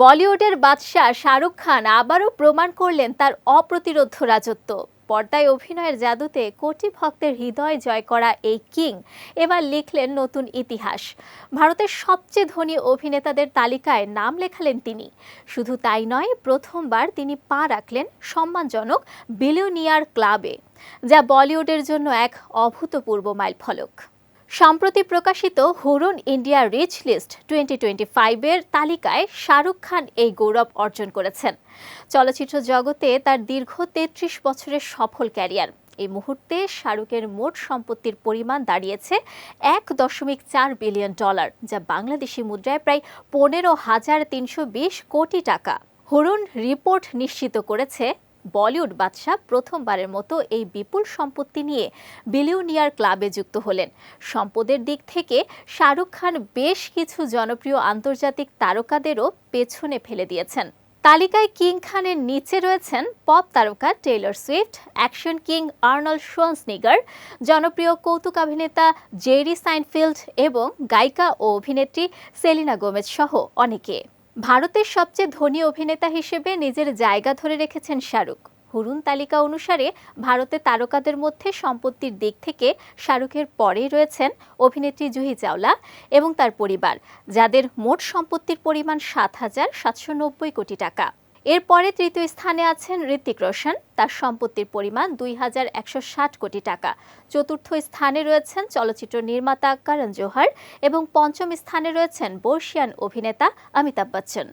বলিউডের বাদশাহ শাহরুখ খান আবারও প্রমাণ করলেন তার অপ্রতিরোধ রাজত্ব। পর্দায় অভিনয়ের জাদুতে কোটি ভক্তের হৃদয় জয় করা এই কিং এবার লিখলেন নতুন ইতিহাস। ভারতের সবচেয়ে ধনী অভিনেতাদের তালিকায় নাম লেখালেন তিনি। শুধু তাই নয়, প্রথমবার তিনি পা রাখলেন সম্মানজনক বিলিয়নিয়ার ক্লাবে, যা বলিউডের জন্য এক অভূতপূর্ব মাইলফলক। সম্প্রতি প্রকাশিত Hurun India rich list twenty twenty ফাইভের তালিকায় শাহরুখ খান এই গৌরব অর্জন করেছেন। চলচ্চিত্র জগতে তার দীর্ঘ তেত্রিশ বছরের সফল ক্যারিয়ার। এই মুহূর্তে শাহরুখের মোট সম্পত্তির পরিমাণ দাঁড়িয়েছে এক দশমিক চার বিলিয়ন ডলার, যা বাংলাদেশি মুদ্রায় প্রায় পনেরো হাজার তিনশো বিশ কোটি টাকা। হুরুন রিপোর্ট নিশ্চিত করেছে বলিউড বাদশাহ প্রথমবারের মতো এই বিপুল সম্পত্তি নিয়ে বিলিয়নিয়ার ক্লাবে যুক্ত হলেন। সম্পদের দিক থেকে শাহরুখ খান বেশ কিছু জনপ্রিয় আন্তর্জাতিক তারকাদেরও পেছনে ফেলে দিয়েছেন। তালিকায় কিং খানের নিচে রয়েছেন পপ তারকা Taylor Swift, action king Arnold Schwarzenegger জনপ্রিয় কৌতুকাভিনেতা জেরি সাইনফিল্ড এবং গায়িকা ও অভিনেত্রী সেলিনা গোমেজ সহ অনেকে। ভারতের সবচেয়ে ধনী অভিনেতা হিসেবে নিজের জায়গা ধরে রেখেছেন শাহরুখ। হুরুন তালিকা অনুসারে ভারতে তারকাদের মধ্যে সম্পত্তির দিক থেকে শাহরুখের পরেই রয়েছেন অভিনেত্রী জুহি চাওলা এবং তার পরিবার, যাদের মোট সম্পত্তির পরিমাণ সাত হাজার সাতশো নব্বই কোটি টাকা। এরপরে তৃতীয় স্থানে আছেন ঋতিক রোশন। তার সম্পত্তির পরিমাণ দুই হাজার একশো ষাট কোটি টাকা। চতুর্থ স্থানে রয়েছেন চলচ্চিত্র নির্মাতা করণ জোহর এবং পঞ্চম স্থানে রয়েছেন বর্ষিয়ান অভিনেতা অমিতাভ বচ্চন।